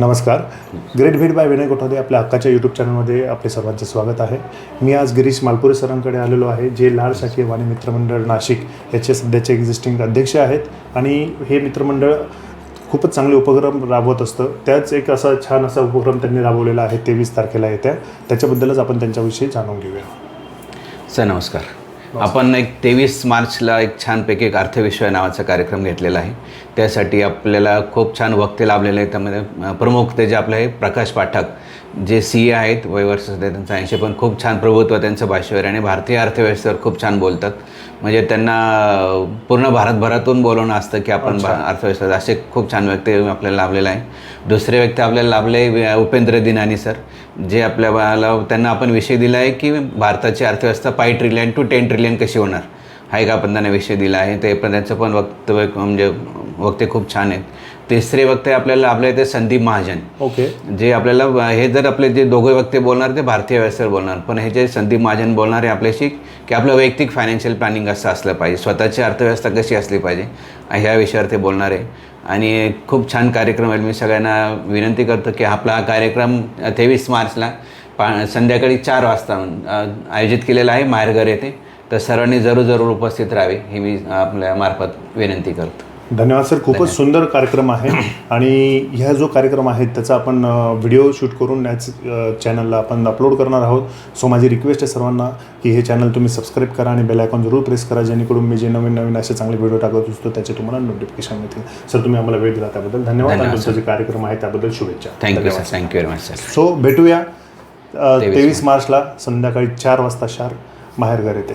नमस्कार. ग्रेट भेट बाय विनय गोठादे आपल्या हक्काच्या यूट्यूब चॅनलमध्ये आपले सर्वांचं स्वागत आहे. मी आज गिरीश मालपुरे सरांकडे आलेलो आहे जे लाल शाखीय वाणी मित्रमंडळ नाशिक याचे सध्याचे एक्झिस्टिंग अध्यक्ष आहेत आणि हे मित्रमंडळ खूपच चांगले उपक्रम राबवत असतं. त्याच एक असा छान असा उपक्रम त्यांनी राबवलेला आहे तेवीस तारखेला येत्या. त्याच्याबद्दलच आपण त्यांच्याविषयी जाणून घेऊया. सर नमस्कार. आपण एक तेवीस मार्चला एक छानपैकी एक अर्थविषय नावाचा कार्यक्रम घेतलेला आहे. त्यासाठी आपल्याला खूप छान वक्ते लाभलेले आहेत. त्यामध्ये प्रमुख ते जे आपले आहे प्रकाश पाठक. जे सी ए आहेत वयवर्ष सध्या त्यांचं ऐंशी पण खूप छान प्रभुत्व त्यांचं भाषेवर आणि भारतीय अर्थव्यवस्थेवर खूप छान बोलतात. म्हणजे त्यांना पूर्ण भारतभरातून बोलवणं असतं की आपण भा- अर्थव्यवस्था असे खूप छान व्यक्ती आपल्याला लाभलेला आहे. दुसरे व्यक्ती आपल्याला लाभले उपेंद्र दिनानी सर जे आपल्याला त्यांना आपण विषय दिला आहे की भारताची अर्थव्यवस्था five trillion to ten trillion कशी होणार? हा एक आपण त्यांना विषय दिला आहे. ते पण त्यांचं पण वक्तव्य म्हणजे वक्ते खूप छान आहेत. तिसरे वक्ते आपल्याला लाभले ते संदीप महाजन. ओके. जे आपल्याला हे जर आपले जे दोघे व्यक्ती बोलणार ते भारतीय व्यवस्थेवर बोलणार. पण हे जे संदीप महाजन बोलणार आहे आपल्याशी की आपलं वैयक्तिक फायनान्शियल प्लॅनिंग असं असलं पाहिजे. स्वतःची अर्थव्यवस्था कशी असली पाहिजे ह्या विषयावर ते बोलणार आहे. आणि खूप छान कार्यक्रम आहे. मी सगळ्यांना विनंती करतो की आपला हा कार्यक्रम तेवीस मार्चला पा संध्याकाळी चार वाजता आयोजित केलेला आहे. माहेरघर येथे. तर सर्वांनी जरूर जरूर उपस्थित राहावे ही मी आपल्या मार्फत विनंती करतो. धन्यवाद सर. खूपच सुंदर कार्यक्रम आहे. आणि ह्या जो कार्यक्रम आहे त्याचा आपण व्हिडिओ शूट करून याच चॅनलला आपण अपलोड करणार आहोत. सो माझी रिक्वेस्ट आहे सर्वांना की हे चॅनल तुम्ही सबस्क्राईब करा आणि बेल आयकॉन जरूर प्रेस करा जेणेकरून मी जे नवीन नवीन असे चांगले व्हिडिओ टाकत असतो त्याचे तुम्हाला नोटिफिकेशन मिळतील. सर तुम्ही आम्हाला वेळ दिला त्याबद्दल धन्यवाद आणि तुमचा जे कार्यक्रम आहे त्याबद्दल शुभेच्छा. Thank you. Sir thank you very much sir so भेटूया तेवीस मार्चला संध्याकाळी चार वाजता शार माहेरघर येते